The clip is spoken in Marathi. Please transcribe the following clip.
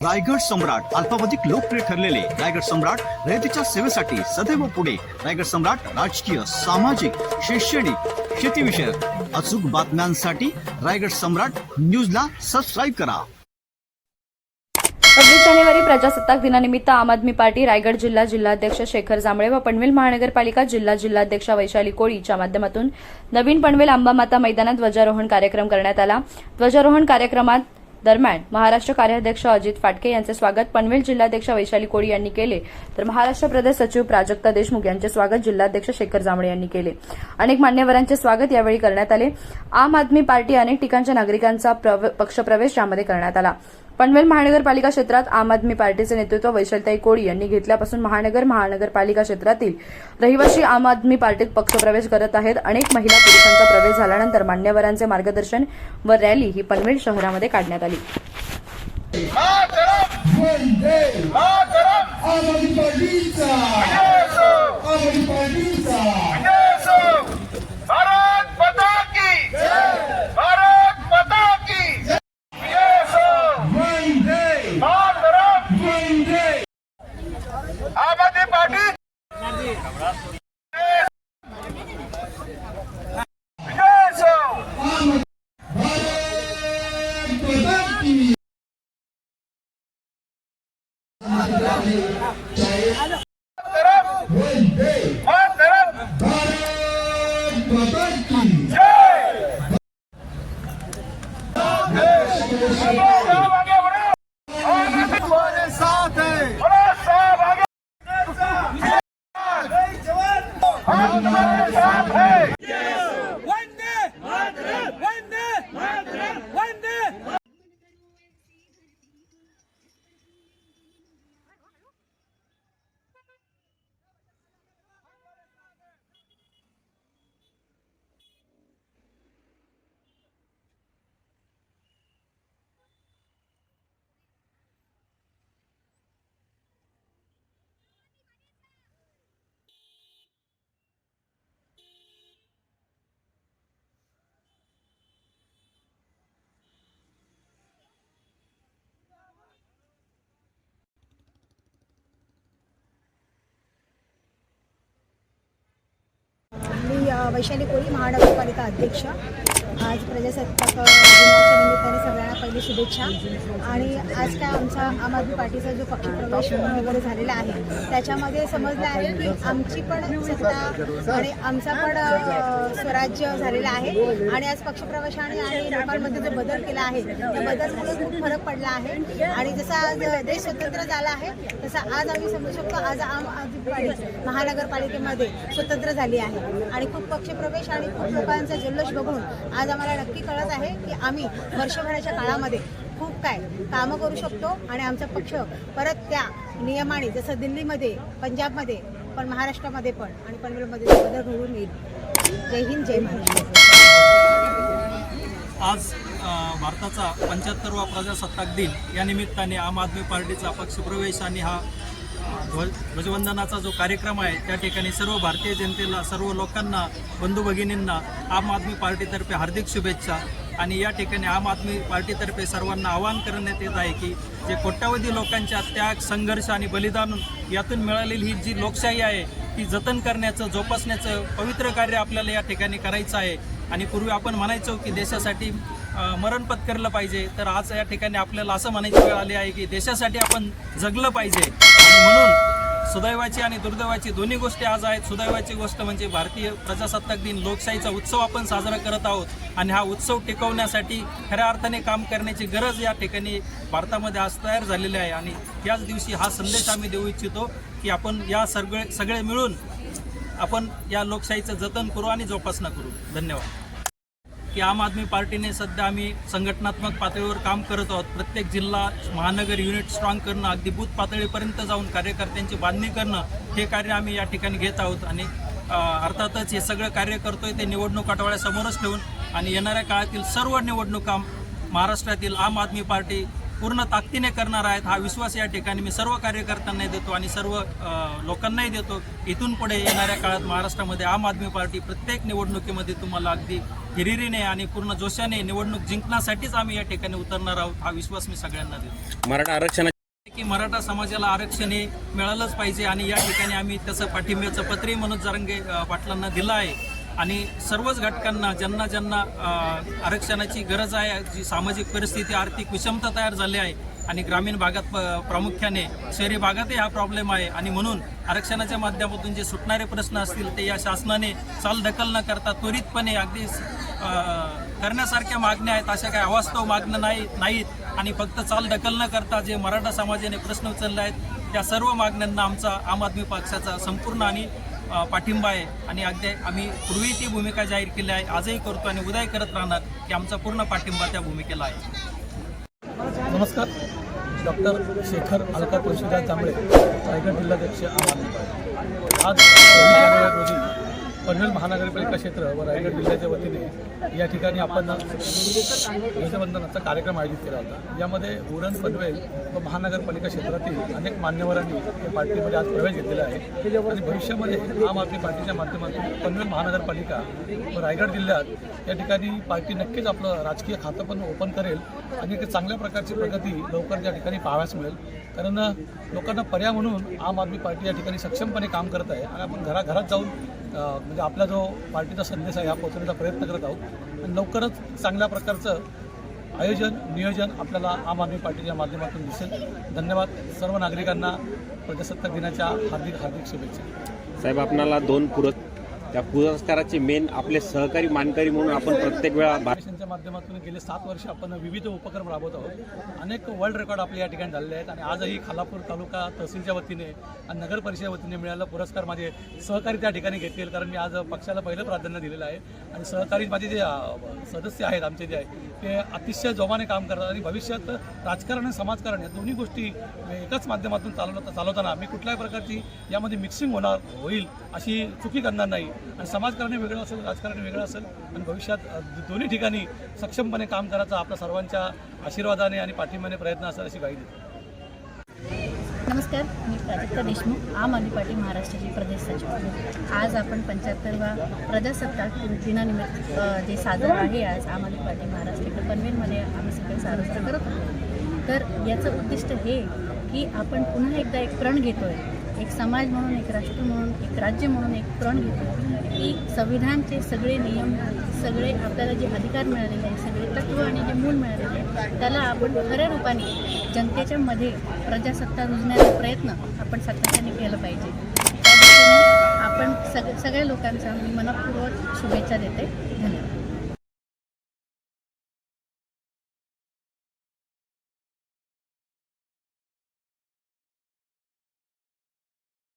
रायगड सम्राट अल्पावधिक लोकप्रिय ठरलेले रायगड सम्राट रयतेच्या सेवेसाठी सदैव पुढे. रायगड सम्राट राजकीय सामाजिक शैक्षणिक शेतीविषयक अचूक बातम्यांसाठी रायगड सम्राट न्यूजला सबस्क्राईब करा. सव्वीस जानेवारी प्रजासत्ताक दिनानिमित्त आम आदमी पार्टी रायगड जिल्हा जिल्हाध्यक्ष शेखर जांभळे व पनवेल महानगरपालिका जिल्हा जिल्हाध्यक्षा वैशाली कोळीच्या माध्यमातून नवीन पनवेल आंबामाता मैदानात ध्वजारोहण कार्यक्रम करण्यात आला. ध्वजारोहण कार्यक्रमात दरम्यान महाराष्ट्र कार्याध्यक्ष अजित फाटके यांचे स्वागत पनवेल जिल्हाध्यक्ष वैशाली कोळी यांनी केले. तर महाराष्ट्र प्रदेश सचिव प्राजक्ता देशमुख यांचे स्वागत जिल्हाध्यक्ष शेखर जांभळे यांनी केले. अनेक मान्यवरांचे स्वागत यावेळी करण्यात आले. आम आदमी पार्टी अनेक ठिकाणच्या नागरिकांचा प्रव- पक्षप्रवेश यामध्ये करण्यात आला. पनवेल महानगरपालिका क्षेत्रात आम आदमी पार्टीचे नेतृत्व वैशलताई कोळी यांनी घेतल्यापासून महानगर महानगरपालिका क्षेत्रातील रहिवासी आम आदमी पार्टीत पक्षप्रवेश करत आहेत. अनेक महिला पुरुषांचा प्रवेश झाल्यानंतर मान्यवरांचे मार्गदर्शन व रॅली ही पनवेल शहरामध्ये काढण्यात आली. वंदे आमादी पार्टीचा! الله वैशाली कोळी महानगरपालिका अध्यक्ष. आज प्रजासत्ताक दिनाच्या निमित्ताने सगळ्यांना पहिली शुभेच्छा. आणि आज काय आमचा आम आदमी पार्टीचा जो पक्षप्रवेश वगैरे झालेला आहे त्याच्यामध्ये समजलं आहे की आमची पण सत्ता आणि आमचा पण स्वराज्य झालेला आहे. आणि आज पक्षप्रवेशाने आणि लोकांमध्ये जो बदल केला आहे त्या बदलमुळे खूप फरक पडला आहे. आणि जसा आज देश स्वतंत्र झाला आहे तसा आज आम्ही समजू शकतो आज आम आदमी पार्टी महानगरपालिकेमध्ये स्वतंत्र झाली आहे. आणि खूप पक्षप्रवेश आणि खूप लोकांचा जल्लोष बघून आज आम्हाला नक्की कळत आहे की आम्ही वर्षभराच्या काळामध्ये खूप काय कामं करू शकतो आणि आमचा पक्ष परत त्या नियमाने जसं दिल्लीमध्ये पंजाबमध्ये पण महाराष्ट्रामध्ये पण आणि पनवेलमध्ये बदल घडून येईल. जय हिंद जय महाराष्ट्र. आज भारताचा पंच्याहत्तरवा प्रजासत्ताक दिन या निमित्ताने आम आदमी पार्टीचा पक्षप्रवेश आणि हा ध्वज म्हणजे ध्वजवंदनाचा जो कार्यक्रम आहे त्या ठिकाणी सर्व भारतीय जनतेला सर्व लोकांना बंधू भगिनींना आम आदमी पार्टीतर्फे हार्दिक शुभेच्छा. आणि या ठिकाणी आम आदमी पार्टीतर्फे सर्वांना आवाहन करण्यात येत आहे की जे कोट्यावधी लोकांच्या त्याग संघर्ष आणि बलिदान यातून मिळालेली ही जी लोकशाही आहे ती जतन करण्याचं जोपासण्याचं पवित्र कार्य आपल्याला या ठिकाणी करायचं आहे. आणि पूर्वी आपण म्हणायचो की देशासाठी मरण पत्करलं पाहिजे. तर आज या ठिकाणी आपल्याला असं म्हणायची वेळ आली आहे की देशासाठी आपण जगलं पाहिजे. आणि म्हणून सुदैवाची आणि दुर्दैवाची दोन्ही गोष्टी आज आहेत. सुदैवाची गोष्ट म्हणजे भारतीय प्रजासत्ताक दिन लोकशाहीचा उत्सव आपण साजरा करत आहोत. आणि हा उत्सव टिकवण्यासाठी खऱ्या अर्थाने काम करण्याची गरज या ठिकाणी भारतामध्ये आज तयार झालेली आहे. आणि याच दिवशी हा संदेश आम्ही देऊ इच्छितो की आपण या सगळे सगळे मिळून आपण या लोकशाहीचं जतन करू आणि जोपासना करू. धन्यवाद. की आम आदमी पार्टीने सध्या आम्ही संघटनात्मक पातळीवर काम करत आहोत. प्रत्येक जिल्हा महानगर युनिट स्ट्रॉंग करणं अगदी बूथ पातळीपर्यंत जाऊन कार्यकर्त्यांची बांधणी करणं हे कार्य आम्ही या ठिकाणी घेत आहोत. आणि अर्थातच हे सगळं कार्य करतोय ते निवडणूक आठवड्यासमोरच ठेवून आणि येणाऱ्या काळातील सर्व निवडणुका महाराष्ट्रातील आम आदमी पार्टी पूर्ण ताकदीने करणार आहेत. हा विश्वास या ठिकाणी मी सर्व कार्यकर्त्यांना देतो आणि सर्व लोकांनाही देतो. इथून पुढे येणाऱ्या काळात महाराष्ट्रामध्ये आम आदमी पार्टी प्रत्येक निवडणुकीमध्ये तुम्हाला अगदी हिरिरीने आणि पूर्ण जोशाने निवडणूक जिंकण्यासाठीच आम्ही या ठिकाणी उतरणार आहोत. हा विश्वास मी सगळ्यांना देतो. मराठा आरक्षणा की मराठा समाजाला आरक्षण हे मिळालंच पाहिजे आणि या ठिकाणी आम्ही तसं पाठिंब्याचं पत्रही मनोज जरंगे पाटलांना दिलं आहे. आणि सर्वच घटकांना ज्यांना ज्यांना आरक्षणाची गरज आहे जी सामाजिक परिस्थिती आर्थिक विषमता तयार झाली आहे आणि ग्रामीण भागात प- प्रामुख्याने शहरी भागातही हा प्रॉब्लेम आहे आणि म्हणून आरक्षणाच्या माध्यमातून जे सुटणारे प्रश्न असतील ते या शासनाने चालढकल न करता त्वरितपणे अगदी करण्यासारख्या मागण्या आहेत अशा काही अवास्तव मागण्या नाही नाहीत आणि फक्त चालढकल न करता जे मराठा समाजाने प्रश्न उचलले आहेत त्या सर्व मागण्यांना आमचा आम आदमी पक्षाचा संपूर्ण आणि पाठिंबा आहे. आणि अगदी आम्ही पूर्वी ती भूमिका जाहीर केली आहे. आजही करतो आणि उद्याही करत राहणार की आमचा पूर्ण पाठिंबा त्या भूमिकेला आहे. नमस्कार. डॉक्टर शेखर अलका तुळशीदास जांभळे रायगड जिल्हाध्यक्ष आज रोजी पनवेल महानगरपालिका क्षेत्र व रायगड जिल्ह्याच्या वतीने या ठिकाणी आपण ध्वजवंदनाचा कार्यक्रम आयोजित केला होता. यामध्ये उरण पनवेल व महानगरपालिका क्षेत्रातील अनेक मान्यवरांनी या पार्टीमध्ये आज प्रवेश घेतलेला आहे. आणि भविष्यामध्ये आम आदमी पार्टीच्या माध्यमातून पनवेल महानगरपालिका व रायगड जिल्ह्यात या ठिकाणी पार्टी नक्कीच आपलं राजकीय खातं पण ओपन करेल आणि एक चांगल्या प्रकारची प्रगती लवकर त्या ठिकाणी पाहाव्यास मिळेल. कारण लोकांना पर्याय म्हणून आम आदमी पार्टी या ठिकाणी सक्षमपणे काम करत आहे. आणि आपण घराघरात जाऊन म्हणजे आपला जो पार्टीचा संदेश आहे हा पोहोचवण्याचा प्रयत्न करत आहोत. आणि लवकरच चांगल्या प्रकारचं आयोजन नियोजन आपल्याला आम आदमी पार्टीच्या माध्यमातून दिसेल. धन्यवाद सर्व नागरिकांना प्रजासत्ताक दिनाच्या हार्दिक हार्दिक शुभेच्छा. साहेब आपणाला दोन पुरस्कार त्या पुरस्काराचे मेन आपले सहकारी मानकरी म्हणून आपण प्रत्येक वेळा फाउंडेशनच्या माध्यमातून गेले सात वर्ष आपण विविध उपक्रम राबवत आहोत. अनेक वर्ल्ड रेकॉर्ड आपल्या या ठिकाणी झालेले आहेत आणि आजही खालापूर तालुका तहसीलच्या वतीने आणि नगर परिषदेच्या वतीने मिळालेला पुरस्कार माझे सहकारी त्या ठिकाणी घेतील कारण मी आज पक्षाला पहिलं प्राधान्य दिलेलं आहे. आणि सहकारी माझे जे सदस्य आहेत आमचे जे आहे ते अतिशय जोमाने काम करतात आणि भविष्यात राजकारण आणि समाजकारण या दोन्ही गोष्टी एकाच माध्यमातून चालवता चालवताना मी कुठल्याही प्रकारची यामध्ये मिक्सिंग होणार होईल अशी चुकी करणार नाही. आणि समाजकारण वेगळं असेल राजकारण वेगळं असेल आणि भविष्यात दोन्ही ठिकाणी सक्षमपणे काम करायचा आपल्या सर्वांच्या आशीर्वादाने आणि पाठिंब्याने प्रयत्न असेल अशी ग्वाही देतो. नमस्कार मी प्राजक्ता देशमुख आम आदमी पार्टी महाराष्ट्राची प्रदेश सचिव आज आपण पंच्याहत्तरवा प्रजासत्ताक दिनानिमित्त जे साजरं आहे आज आम आदमी पार्टी महाराष्ट्र पनवेलमध्ये आम्ही सगळे साजरं करत आहोत. तर याचं उद्दिष्ट हे की आपण पुन्हा एकदा एक प्रण घेतो आहे एक समाज म्हणून एक राष्ट्र म्हणून एक राज्य म्हणून एक प्रण घेतो. की संविधानचे सगळे नियम सगळे आपल्याला जे अधिकार मिळालेले आहे सगळे तत्त्व आणि जे मूळ मिळालेले आहे त्याला आपण खऱ्या रूपाने जनतेच्या मध्ये प्रजासत्ता रुजण्याचा प्रयत्न आपण सातत्याने केला पाहिजे. त्या आपण सग सगळ्या लोकांचा मी मनपूर्वक शुभेच्छा देते. धन्यवाद.